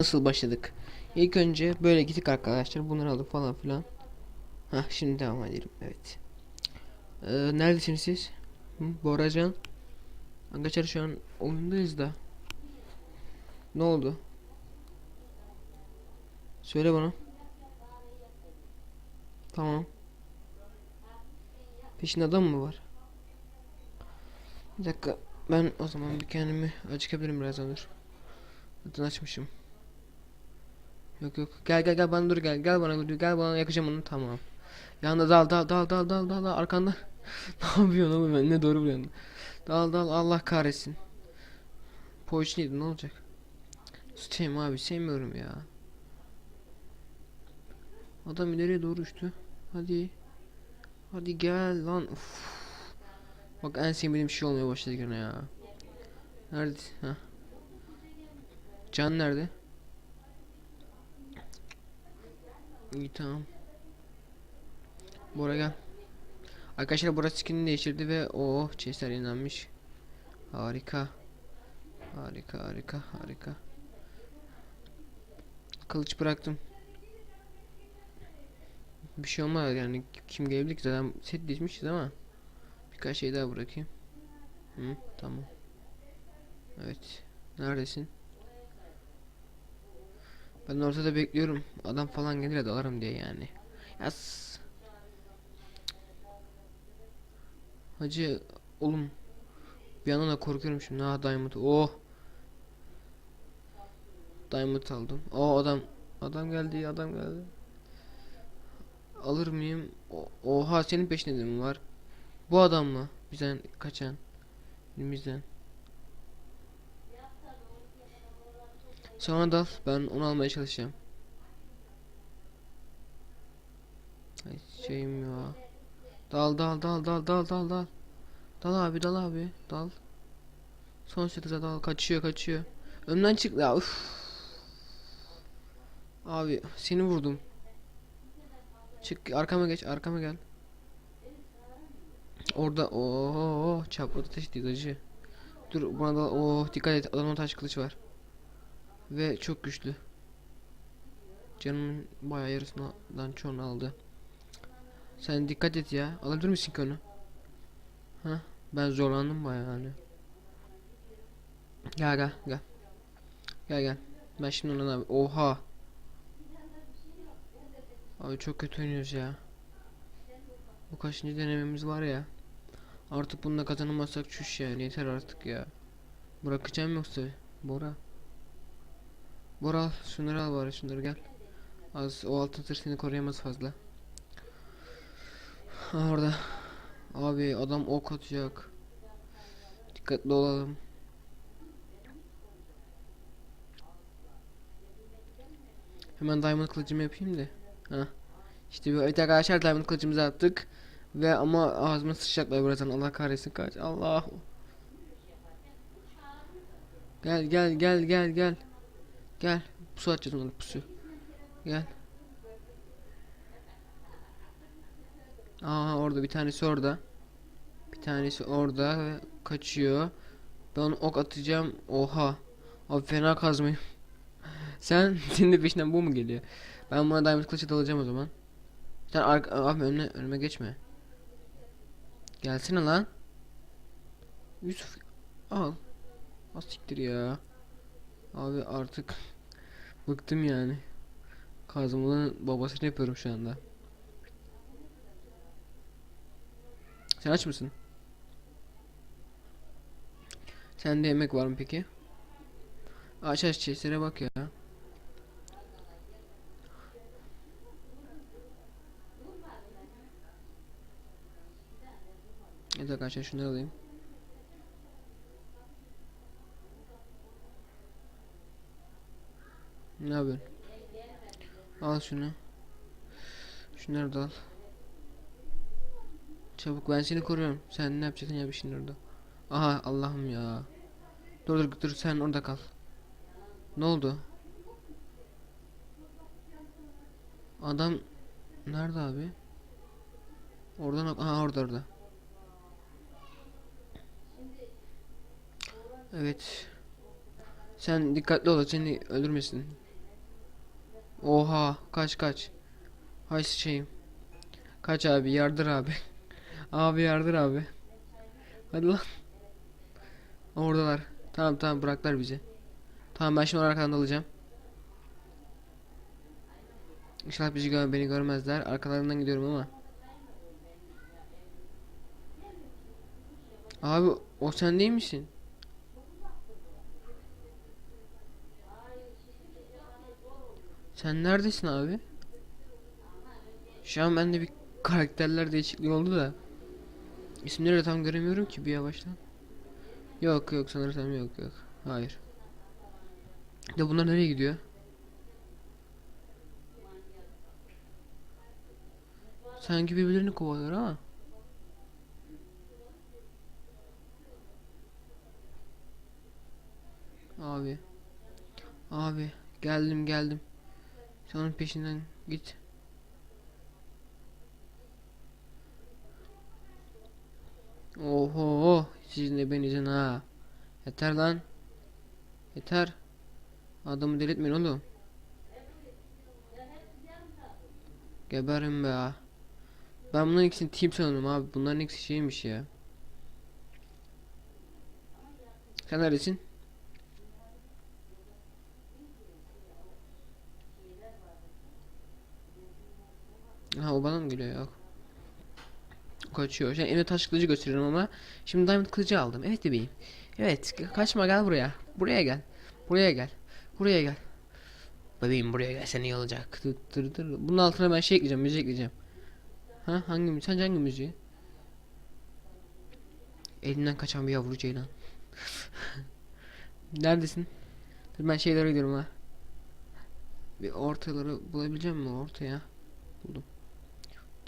nasıl başladık? İlk önce böyle gittik arkadaşlar. Bunları aldık falan filan. Hah şimdi devam edelim. Evet. Ee, neredesiniz siz? Hı, Boracan. Arkadaşlar şu an oyundayız da. Ne oldu? Söyle bana. Tamam. Peşinde adam mı var? Bir dakika. Ben o zaman bir kendimi açıkabilirim birazdan dur. Zaten açmışım. Yok yok. Gel gel gel bana dur gel. Gel bana dur. Gel bana yakacağım onu. Tamam. Yanında dal dal dal dal dal dal dal arkanda. ne yapıyorsun oğlum ben ne doğru biliyorsun. Dal dal Allah kahretsin. Poğaçlıydı ne olacak? Sıçayım abi sevmiyorum ya. Adam ileriye doğru uçtu. Hadi. Hadi gel lan. Uf. Bak en sevmediğim şey olmaya başladı gene ya. Nerede? Ha. Can nerede? İyi tamam. Bora gel. Arkadaşlar burası skinini değiştirdi ve o chestler inanmış. Harika. Harika harika harika. Kılıç bıraktım. Bir şey olmaz yani kim gelebilir ki zaten set değişmişiz ama birkaç şey daha bırakayım. Hı, tamam. Evet. Neredesin? Ben ortada bekliyorum. Adam falan gelir de alırım diye yani. Yas. Hacı oğlum bir yandan da korkuyorum şimdi. Ha diamond. Oh. Diamond aldım. O adam adam geldi, adam geldi. Alır mıyım? Oha senin peşinde de mi var? Bu adam mı? Bizden kaçan. Elimizden. Sonra dal. Ben onu almaya çalışacağım. Ay şeyim ya. Dal dal dal dal dal dal dal. Dal abi dal abi dal. Son sekize dal kaçıyor kaçıyor. Önden çık ya üf. Abi seni vurdum. Çık arkama geç arkama gel. Orada ooo çapraz ateş değil acı. Dur buna da oh dikkat et adamın taş kılıç var. Ve çok güçlü. Canımın bayağı yarısından çoğunu aldı. Sen dikkat et ya. Alabilir misin ki? Ha? Ben zorlandım bayağı yani. Gel gel gel. Gel gel. Ben şimdi ona oha. Abi çok kötü oynuyoruz ya. Bu kaçıncı denememiz var ya. Artık bununla kazanamazsak çüş yani yeter artık ya. Bırakacağım yoksa Bora. Bora al şunları al bari şunları gel. Az o altın tır seni koruyamaz fazla. Ha orada. Abi adam ok atacak. Dikkatli olalım. Hemen diamond kılıcımı yapayım da. Ha. İşte böyle evet arkadaşlar diamond kılıcımızı attık. Ve ama ağzıma sıçacaklar birazdan Allah kahretsin kaç. Allah. Gel gel gel gel gel. Gel. Pusu atacağız onu pusu. Gel. Aa orada bir tanesi orada. Bir tanesi orada ve kaçıyor. Ben onu ok atacağım. Oha. Abi fena kazmayım. Sen senin de peşinden bu mu geliyor? Ben buna diamond kılıcı alacağım o zaman. Sen arka abi önüne önüme geçme. Gelsene lan. Yusuf al. Az siktir ya. Abi artık bıktım yani. Kazımın babasını yapıyorum şu anda. Sen aç mısın? Sende yemek var mı peki? Aç aç chestlere bak ya. Evet arkadaşlar şunları alayım. Ne yapıyorsun? Al şunu. Şunları da al. Çabuk ben seni koruyorum. Sen ne yapacaksın ya bir şeyin orada. Aha Allah'ım ya. Dur dur dur sen orada kal. Ne oldu? Adam nerede abi? Oradan aha orada orada. Evet. Sen dikkatli ol seni öldürmesin. Oha kaç kaç. Hay şeyim. Kaç abi yardır abi. abi yardır abi. Hadi lan. Oradalar. Tamam tamam bıraklar bizi. Tamam ben şimdi arkadan alacağım. İnşallah bizi gör beni görmezler. Arkalarından gidiyorum ama. Abi o sen değil misin? Sen neredesin abi? Şu an bende bir karakterler değişikliği oldu da. İsimleri de tam göremiyorum ki bir yavaştan. Yok yok sanırsam yok yok. Hayır. De bunlar nereye gidiyor? Sanki birbirlerini kovalıyor ama. Abi. Abi geldim geldim. Sen onun peşinden git. Oho sizin de benizin ha. Yeter lan. Yeter. Adamı delirtmeyin oğlum. Geberim be ha. Ben bunların ikisini team sanırım abi. Bunların ikisi şeymiş ya. Sen neredesin? Ha o bana mı geliyor yok. Kaçıyor. Şimdi elimde taş kılıcı gösteriyorum ama şimdi diamond kılıcı aldım. Evet bebeğim. Evet kaçma gel buraya. Buraya gel. Buraya gel. Buraya gel. Bebeğim buraya gel sen iyi olacak. Tır tır tır. Bunun altına ben şey ekleyeceğim müzik ekleyeceğim. Ha hangi müzik? Sence hangi müziği? Elinden kaçan bir yavru ceylan. Neredesin? Dur ben şeylere gidiyorum ha. Bir ortaları bulabileceğim mi ortaya? Buldum.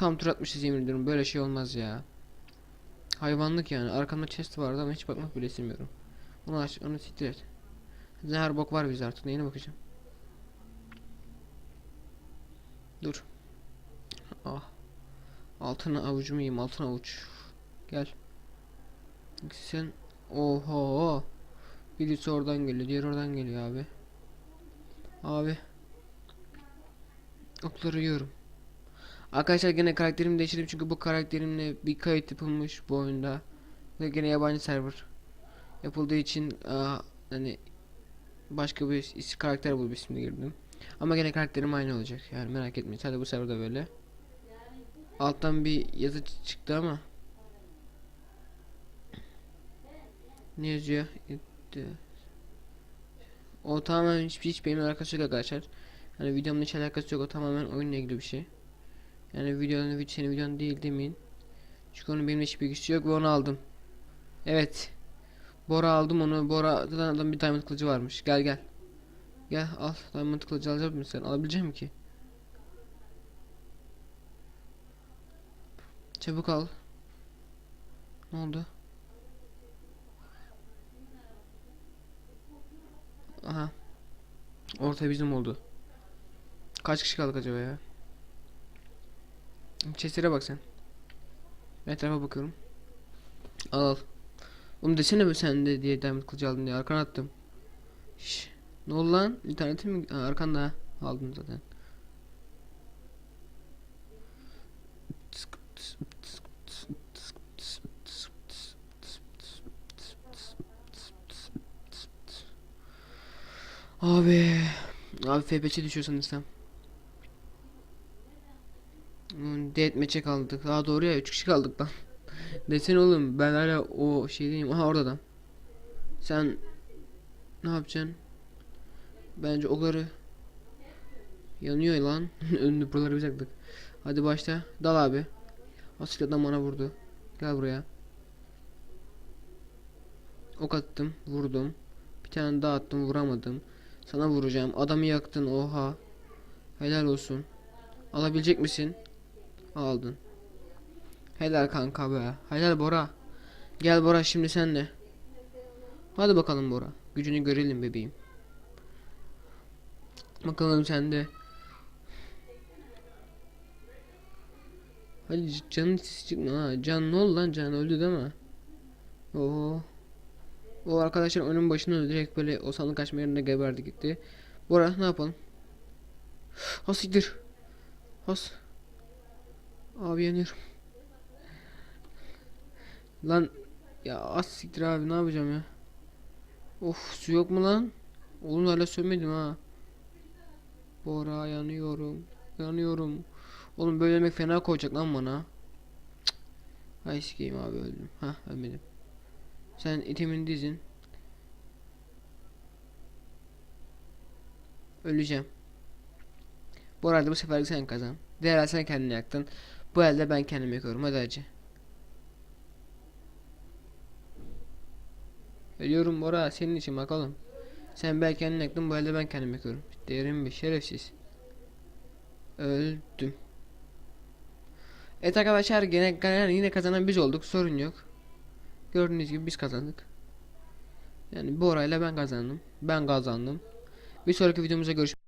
Tam tur atmışız yemin ediyorum. Böyle şey olmaz ya. Hayvanlık yani. Arkamda chest vardı ama hiç bakmak bile istemiyorum. Onu aç, onu siktir et. Ne her bok var bizde artık. Neyine bakacağım? Dur. Ah. Altına avucumu yiyeyim. Altın avuç. Gel. Sen. Oho. Birisi oradan geliyor. Diğer oradan geliyor abi. Abi. Okları yiyorum. Arkadaşlar gene karakterimi değiştirdim çünkü bu karakterimle bir kayıt yapılmış bu oyunda. Ve gene yabancı server yapıldığı için aa, hani başka bir is karakter bulup ismini girdim. Ama gene karakterim aynı olacak yani merak etmeyin. Sadece bu serverda böyle. Alttan bir yazı çıktı ama. Ne yazıyor? O tamamen hiç, hiç benimle alakası arkadaşlar. Hani videomla hiç alakası yok. O tamamen oyunla ilgili bir şey. Yani videonun video senin videon değil demeyin. Çünkü onun benimle hiçbir ilgisi yok ve onu aldım. Evet. Bora aldım onu. Bora'dan adam bir diamond kılıcı varmış. Gel gel. Gel al. Diamond kılıcı alacak mısın sen? Alabilecek misin ki? Çabuk al. Ne oldu? Aha. Orta bizim oldu. Kaç kişi kaldık acaba ya? Chest'lere bak sen. Etrafa bakıyorum. Al al. Oğlum desene be sen de diye diamond kılıcı aldın diye arkana attım. Şş. Ne oldu lan? İnternetin mi? Ha, arkanda. Aldım zaten. Abi. Abi FPC düşüyor sanırsam. Deathmatch'e kaldık. Daha doğru ya 3 kişi kaldık lan. Desene oğlum ben hala o şeydeyim. Aha orada adam. Sen ne yapacaksın? Bence oları yanıyor lan. Önünü buraları biz yaktık. Hadi başla. Dal abi. Asil adam bana vurdu. Gel buraya. Ok attım. Vurdum. Bir tane daha attım. Vuramadım. Sana vuracağım. Adamı yaktın. Oha. Helal olsun. Alabilecek misin? Aldın. Helal kanka be. Helal Bora. Gel Bora şimdi sen de. Hadi bakalım Bora. Gücünü görelim bebeğim. Bakalım sen de. Hadi canın çıkma ha. Can ne oldu lan? Can öldü değil mi? Oo. O arkadaşlar önün başına öldü. Direkt böyle o sandık açma yerine geberdi gitti. Bora ne yapalım? Ha siktir. Has. Abi yanıyorum. Lan ya az siktir abi ne yapacağım ya? Of su yok mu lan? Oğlum hala sönmedim ha. Bora yanıyorum. Yanıyorum. Oğlum böyle yemek fena koyacak lan bana. Ay sikeyim abi öldüm. Ha ölmedim. Sen itimin dizin. Öleceğim. Bu arada bu sefer sen kazan. Diğer el sen kendini yaktın. Bu elde ben kendimi yakıyorum. Hadi acı. Ölüyorum Bora senin için bakalım. Sen belki kendini yaktın bu elde ben kendimi yakıyorum. Derin bir şerefsiz. Öldüm. Evet arkadaşlar gene, gene yine kazanan biz olduk sorun yok. Gördüğünüz gibi biz kazandık. Yani bu orayla ben kazandım. Ben kazandım. Bir sonraki videomuzda görüşmek